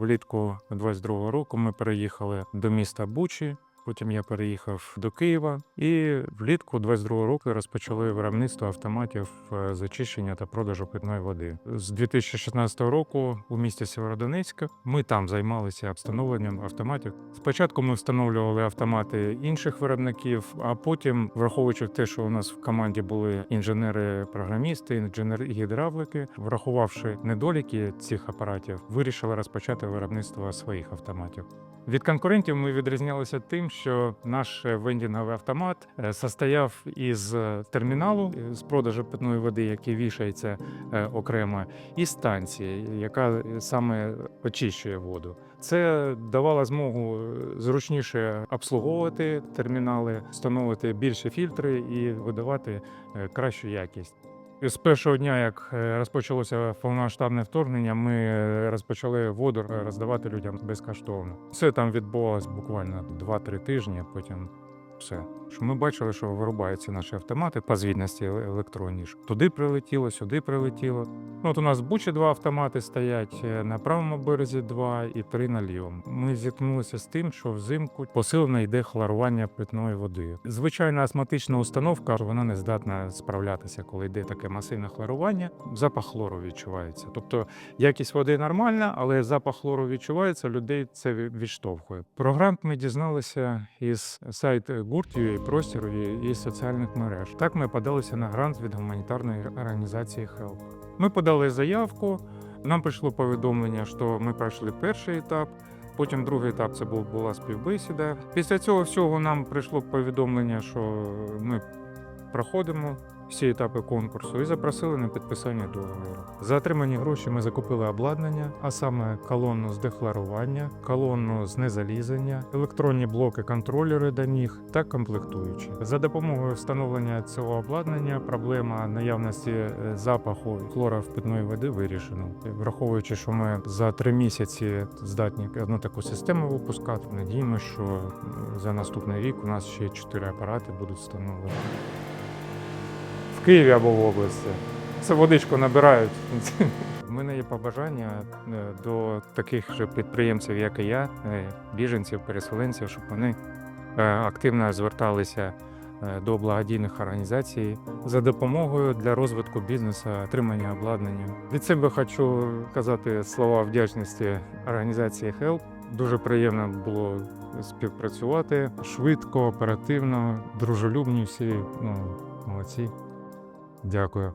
Влітку 22-го року ми переїхали до міста Бучі. Потім я переїхав до Києва і влітку 22-го року розпочали виробництво автоматів е, з очищення та продажу питної води. З 2016 року у місті Сєвєродонецька ми там займалися встановленням автоматів. Спочатку ми встановлювали автомати інших виробників, а потім, враховуючи те, що у нас в команді були інженери-програмісти, інженери-гідравлики, врахувавши недоліки цих апаратів, вирішили розпочати виробництво своїх автоматів. Від конкурентів ми відрізнялися тим, що наш е, вендінговий автомат е, состояв із е, терміналу з продажу питної води, який вішається окремо, і станції, яка саме очищує воду. Це давало змогу зручніше обслуговувати термінали, встановити більше фільтри і видавати кращу якість. З першого дня, як е, розпочалося повномасштабне вторгнення, ми е, розпочали воду е, роздавати людям безкоштовно. Це там відбувалось буквально 2-3 тижні, потім все. Що ми бачили, що вирубаються наші автомати по звітності е- електронні. Туди прилетіло, сюди прилетіло. Ну, от у нас Бучі два автомати стоять, е, на правому березі два і три на лівому. Ми зіткнулися з тим, що взимку посилено йде хлорування питної води. Звичайна астматична установка вона не здатна справлятися, коли йде таке масивне хлорування. Запах хлору відчувається. Тобто якість води нормальна, але запах хлору відчувається. Людей це відштовхує. Про грант ми дізналися із сайту гуртів, простіру і і соціальних мереж. Так ми подалися на грант від гуманітарної організації HELP. Ми подали заявку. Нам прийшло повідомлення, що ми пройшли перший етап. Потім другий етап це був була співбесіда. Після цього всього нам прийшло повідомлення, що ми проходимо всі етапи конкурсу і запросили на підписання договору. За отримані гроші ми закупили обладнання, а саме колонну з дехларування, колонну з незалізання, електронні блоки, контролери до них та комплектуючі. За допомогою встановлення цього обладнання проблема наявності е, запаху хлора в питної води вирішена. Враховуючи, що ми за три місяці здатні одну таку систему випускати, надіємося, що за наступний рік у нас ще чотири апарати будуть встановлені. В Києві або в області. Це водичку набирають. У мене є побажання е, до таких же підприємців, як і я, е, біженців, переселенців, щоб вони е, активно зверталися до благодійних організацій за допомогою для розвитку бізнесу, отримання обладнання. Від себе хочу казати слова вдячності організації HELP. Дуже приємно було співпрацювати швидко, оперативно, дружелюбні всі. Ну, молодці. Дякую.